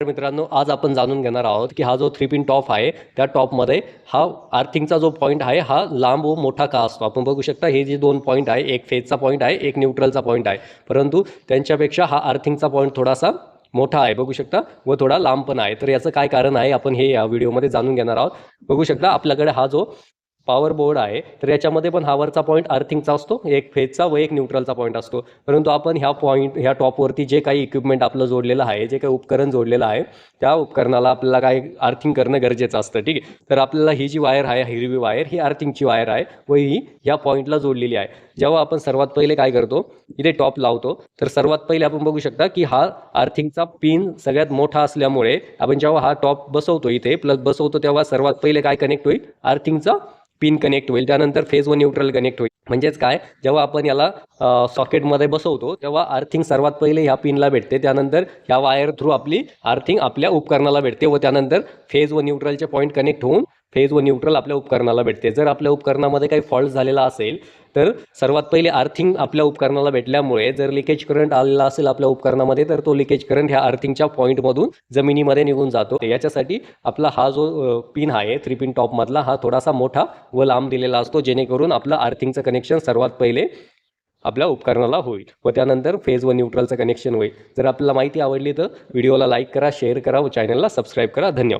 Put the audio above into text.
तर मित्रांनो आज आपण जाणून घेणार आहोत की हा जो थ्री पिन टॉप आहे त्या टॉपमध्ये हा आर्थिंगचा जो पॉईंट आहे हा लांब व मोठा का असतो? आपण बघू शकता हे जे दोन पॉईंट आहे एक फेजचा पॉईंट आहे एक न्यूट्रलचा पॉईंट आहे. परंतु त्यांच्यापेक्षा हा आर्थिंगचा पॉईंट थोडासा मोठा आहे बघू शकता व थोडा लांब पण आहे. तर याचं काय कारण आहे आपण हे या व्हिडिओमध्ये जाणून घेणार आहोत. बघू शकता आपल्याकडे हा जो पॉवर बोर्ड आहे तर याच्यामध्ये पण हावरचा पॉईंट अर्थिंगचा असतो एक फेजचा व एक न्यूट्रलचा पॉईंट असतो. परंतु आपण ह्या पॉईंट ह्या टॉपवरती जे काही इक्विपमेंट आपलं जोडलेलं आहे जे काही उपकरण जोडलेलं आहे त्या उपकरणाला आपल्याला काय अर्थिंग करणं गरजेचं असतं ठीक आहे? तर आपल्याला ही जी वायर आहे हिरवी वायर ही अर्थिंगची वायर आहे व ही ह्या पॉईंटला जोडलेली आहे. जेव्हा आपण सर्वात पहिले काय करतो इथे टॉप लावतो तर सर्वात पहिले आपण बघू शकता की हा अर्थिंगचा पिन सगळ्यात मोठा असल्यामुळे आपण जेव्हा हा टॉप बसवतो इथे प्लस बसवतो तेव्हा सर्वात पहिले काय कनेक्ट होईल? अर्थिंगचा पिन कनेक्ट होईल. त्यानंतर फेज व न्यूट्रल कनेक्ट होईल. म्हणजेच काय? जेव्हा आपण याला सॉकेटमध्ये बसवतो तेव्हा अर्थिंग सर्वात पहिले ह्या पिनला भेटते. त्यानंतर ह्या वायर थ्रू आपली अर्थिंग आपल्या उपकरणाला भेटते व त्यानंतर फेज व न्यूट्रलचे पॉईंट कनेक्ट होऊन फेज व न्यूट्रल आपल्या उपकरणाला भेटते. जर आपल्या उपकरणामध्ये काही फॉल्ट झालेला असेल तर सर्वात पहिले अर्थिंग आपल्या उपकरणाला भेटल्यामुळे जर लिकेज करंट आलेला असेल आपल्या उपकरणामध्ये तर तो लिकेज करंट ह्या अर्थिंगच्या पॉईंटमधून जमिनीमध्ये निघून जातो. याच्यासाठी आपला हा जो पिन आहे थ्री पिन टॉपमधला हा थोडासा मोठा व लांब दिलेला असतो जेणेकरून आपलं अर्थिंगचं कनेक्शन सर्वात पहिले आपल्या उपकरणाला होईल व त्यानंतर फेज व न्यूट्रलचं कनेक्शन होईल. जर आपल्याला माहिती आवडली तर व्हिडिओला लाईक करा शेअर करा व चॅनलला सबस्क्राईब करा. धन्यवाद.